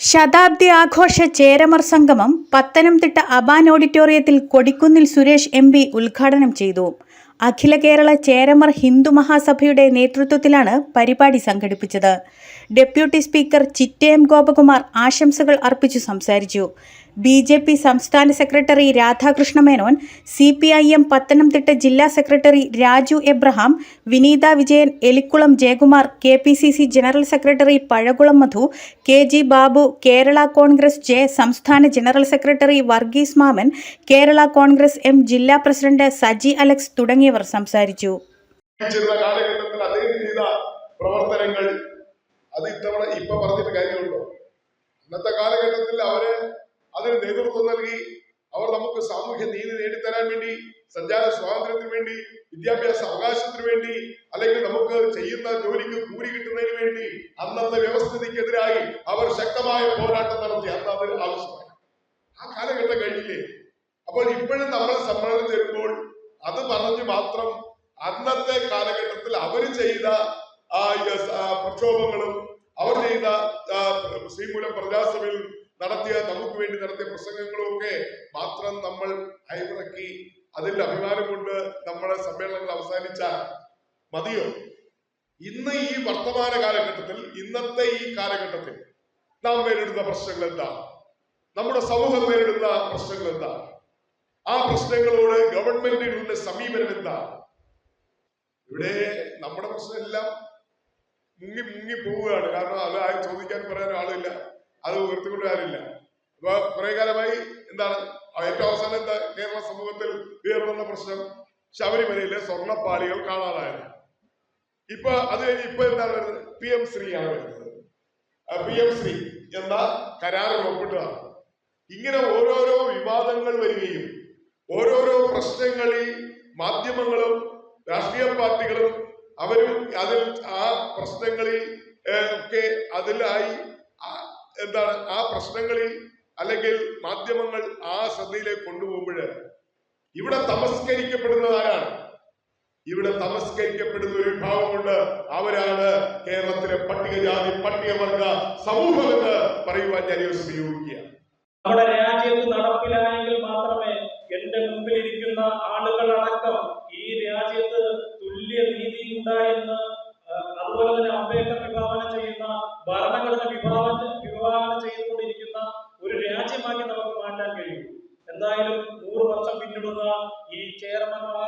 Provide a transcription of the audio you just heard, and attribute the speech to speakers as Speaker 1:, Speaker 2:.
Speaker 1: ശതാബ്ദി ആഘോഷ ചേരമർ സംഗമം പത്തനംതിട്ട അബാൻ ഓഡിറ്റോറിയത്തിൽ കൊടിക്കുന്നിൽ സുരേഷ് എം പി ഉദ്ഘാടനം ചെയ്തു. അഖില കേരള ചേരമർ ഹിന്ദു മഹാസഭയുടെ നേതൃത്വത്തിലാണ് പരിപാടി സംഘടിപ്പിച്ചത്. ഡെപ്യൂട്ടി സ്പീക്കർ ചിറ്റയം ഗോപകുമാർ ആശംസകൾ അർപ്പിച്ചു സംസാരിച്ചു. ബി ജെ പി സംസ്ഥാന secretary Radhakrishna Menon C P I M Pathanamthitta ജില്ലാ secretary Raju Abraham Vineetha Vijayan Elikkulam Jayakumar K P C C general secretary Pazhakulam Madhu K G Babu Kerala Congress J സംസ്ഥാന general secretary Varghese Mammen Kerala Congress M ജില്ലാ president Saji Alex തുടങ്ങിയവർ സംസാരിച്ചു.
Speaker 2: പ്രവർത്തനങ്ങൾ ഇപ്പൊ ഇന്നത്തെ കാലഘട്ടത്തിൽ അവർ അതിന് നേതൃത്വം നൽകി അവർ നമുക്ക് സാമൂഹ്യ നീതി നേടിത്തരാൻ വേണ്ടി സഞ്ചാര സ്വാതന്ത്ര്യത്തിന് വേണ്ടി വിദ്യാഭ്യാസ അവകാശത്തിന് വേണ്ടി അല്ലെങ്കിൽ നമുക്ക് ചെയ്യുന്ന ജോലിക്ക് കൂലി കിട്ടുന്നതിന് വേണ്ടി അന്നത്തെ വ്യവസ്ഥിതിക്കെതിരായി അവർ ശക്തമായ പോരാട്ടം നടത്തി. അന്ന് അതിന് ആവശ്യമായി. ആ കാലഘട്ടം കഴിഞ്ഞില്ലേ? അപ്പോൾ ഇപ്പോഴും നമ്മൾ സമ്മേളനം തരുമ്പോൾ അത് പറഞ്ഞു മാത്രം അന്നത്തെ കാലഘട്ടത്തിൽ അവർ ചെയ്ത പ്രക്ഷോഭങ്ങളും അവർ ചെയ്ത ശ്രീമൂലം പ്രജാസഭയിൽ നടത്തിയ നമുക്ക് വേണ്ടി നടത്തിയ പ്രസംഗങ്ങളൊക്കെ മാത്രം നമ്മൾ അയവിറക്കി അതിൽ അഭിമാനം കൊണ്ട് നമ്മുടെ സമ്മേളനങ്ങൾ അവസാനിച്ചാൽ മതിയോ? ഇന്ന് ഈ വർത്തമാന കാലഘട്ടത്തിൽ ഇന്നത്തെ ഈ കാലഘട്ടത്തിൽ നാം നേരിടുന്ന പ്രശ്നങ്ങൾ എന്താണ് നമ്മുടെ സമൂഹം നേരിടുന്ന പ്രശ്നങ്ങൾ എന്താണ് ആ പ്രശ്നങ്ങളോട് ഗവൺമെന്റിനുള്ള സമീപനം എന്താണ് ഇവിടെ നമ്മുടെ പ്രശ്നമെല്ലാം മുങ്ങി മുങ്ങി പോവുകയാണ്. കാരണം അത് ആരും ചോദിക്കാൻ പറയാൻ ആളില്ല അത് ഉയർത്തിക്കൊണ്ട് കാര്യമില്ല. അപ്പൊ കുറെ കാലമായി എന്താണ് ഏറ്റവും അവസാനം എന്താ കേരള സമൂഹത്തിൽ ഉയർന്ന പ്രശ്നം? ശബരിമലയിലെ സ്വർണപ്പാളികൾ കാണാതായത്. ഇപ്പൊ അത് കഴിഞ്ഞ് ഇപ്പൊ എന്താണ് വരുന്നത്? പി എം ശ്രീ ആണ് വരുന്നത് പി എം ശ്രീ എന്ന കരാറിൽ ഒപ്പിട്ടതാണ്. ഇങ്ങനെ ഓരോരോ വിവാദങ്ങൾ വരികയും ഓരോരോ പ്രശ്നങ്ങളിൽ മാധ്യമങ്ങളും രാഷ്ട്രീയ പാർട്ടികളും അവരും അതിൽ ആ പ്രശ്നങ്ങളിൽ ഒക്കെ അതിലായി എന്താണ് ആ പ്രശ്നങ്ങളിൽ അല്ലെങ്കിൽ മാധ്യമങ്ങൾ ആ ശ്രദ്ധയിലേക്ക് കൊണ്ടുപോകുമ്പോൾ ഇവിടെ തമസ്കരിക്കപ്പെടുന്നത് ആരാണ്? ഇവിടെ തമസ്കരിക്കപ്പെടുന്ന ഒരു വിഭാഗമുണ്ട്. അവരാണ് കേരളത്തിലെ പട്ടികജാതി പട്ടികവർഗ സമൂഹം എന്ന് പറയുവാൻ ഞാൻ ഉപയോഗിക്കുക
Speaker 3: നമ്മുടെ രാജ്യത്ത് നടപ്പിലായെങ്കിൽ മാത്രമേ എന്റെ മുമ്പിലിരിക്കുന്ന ആളുകളടക്കം ഈ രാജ്യത്ത് തുല്യ നീതി ഉണ്ടായെന്ന് അതുപോലെ തന്നെ അംബേദ്കർ ചെയ്യുന്ന ഭരണഘടന വിഭാവന വിഭാവനം ചെയ്തുകൊണ്ടിരിക്കുന്ന ഒരു രാജ്യമാക്കി നമുക്ക് മാറ്റാൻ കഴിയും. എന്തായാലും നൂറ് വർഷം പിന്നിടുന്ന ഈ ചെയർമാൻമാർ